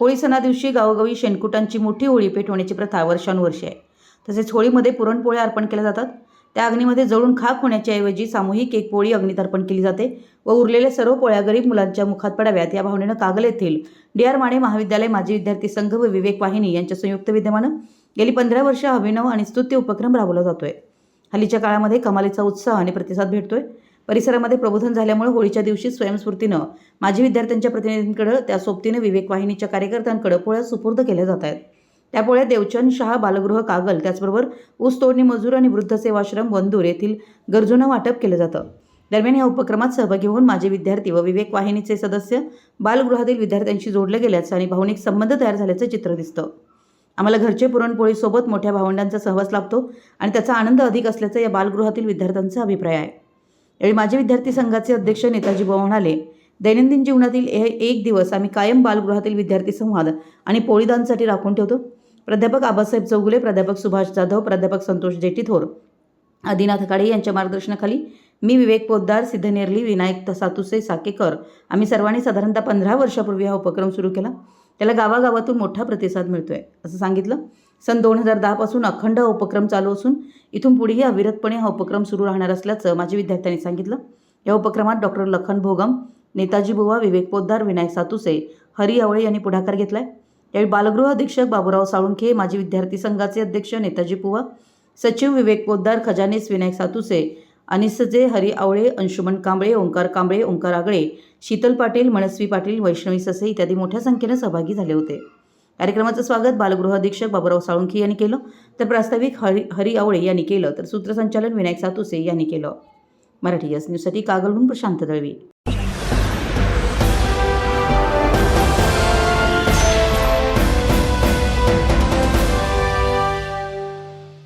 होळी सणा दिवशी गावोगावी शेणकुटांची मोठी होळी पेटवण्याची प्रथा वर्षानुवर्षे आहे. तसेच होळीमध्ये पुरणपोळ्या अर्पण केल्या जातात. त्या अग्नीमध्ये जळून खाक होण्याच्याऐवजी सामूहिक एक पोळी अग्नीत अर्पण केली जाते व उरलेल्या सर्व पोळ्या गरीब मुलांच्या मुखात पडाव्यात. या भावनेनं कागल येथील डी आर माने महाविद्यालय माजी विद्यार्थी संघ व विवेक वाहिनी यांच्या संयुक्त विद्यमानं गेली पंधरा वर्ष अभिनव आणि स्तुत्य उपक्रम राबवला जातोय. हल्लीच्या काळामध्ये कमालीचा उत्साह आणि प्रतिसाद भेटतोय. परिसरामध्ये प्रबोधन झाल्यामुळे होळीच्या दिवशी स्वयंस्फूर्तीनं माजी विद्यार्थ्यांच्या प्रतिनिधींकडे त्या सोबतीनं विवेक वाहिनीच्या कार्यकर्त्यांकडे पोळ्या सुपूर्द केल्या जात आहेत. त्या पोळ्या देवचंद शहा बालगृह कागल त्याचबरोबर ऊस तोडणी मजूर आणि वृद्ध सेवाश्रम वंदूर येथील गरजूंना वाटप केलं जातं. दरम्यान या उपक्रमात सहभागी होऊन माजी विद्यार्थी व विवेक वाहिनीचे सदस्य बालगृहातील विद्यार्थ्यांशी जोडले गेल्याचं आणि भावनिक संबंध तयार झाल्याचं चित्र दिसतं. आम्हाला घरचे पुरणपोळीसोबत मोठ्या भावंडांचा सहवास लाभतो आणि त्याचा आनंद अधिक असल्याचं या बालगृहातील विद्यार्थ्यांचा अभिप्राय आहे. यावेळी माजी विद्यार्थी संघाचे अध्यक्ष नेताजी बुवा म्हणाले दैनंदिन जीवनातील हे एक दिवस आम्ही कायम बालगृहातील विद्यार्थी संवाद आणि पोळीदानसाठी राखून ठेवतो. प्राध्यापक आबासाहेब चौगुले प्राध्यापक सुभाष जाधव प्राध्यापक संतोष जेटीथोर आदिनाथ काळे यांच्या मार्गदर्शनाखाली मी विवेक पोद्दार सिद्धनेरली विनायक सातुसे साकेकर आम्ही सर्वांनी साधारणतः पंधरा वर्षापूर्वी हा उपक्रम सुरू केला. त्याला गावागावातून मोठा प्रतिसाद मिळतोय असं सांगितलं. सन दोन हजार दहापासून अखंड हा उपक्रम चालू असून इथून पुढेही अविरतपणे हा उपक्रम सुरू राहणार असल्याचं माझ्या विद्यार्थ्यांनी सांगितलं. या उपक्रमात डॉक्टर लखन भोगम नेताजी बुवा विवेक पोद्दार विनायक सातुसे हरी आवळे यांनी पुढाकार घेतला आहे यावेळी बालगृह अधीक्षक बाबूराव साळुंखे माजी विद्यार्थी संघाचे अध्यक्ष नेताजी पुवा सचिव विवेक पोद्दार खजानीस विनायक सातुसे अनिसजे हरी आवळे अंशुमन कांबळे ओंकार कांबळे ओंकार आगळे शीतल पाटील मनस्वी पाटील वैष्णवी ससे इत्यादी मोठ्या संख्येनं सहभागी झाले होते. कार्यक्रमाचं स्वागत बालगृह अधीक्षक बाबूराव साळुंखे यांनी केलं तर प्रास्ताविक हरी हरी आवळे यांनी केलं तर सूत्रसंचालन विनायक सातुसे यांनी केलं. मराठी यस न्यूजसाठी कागलहून प्रशांत दळवी.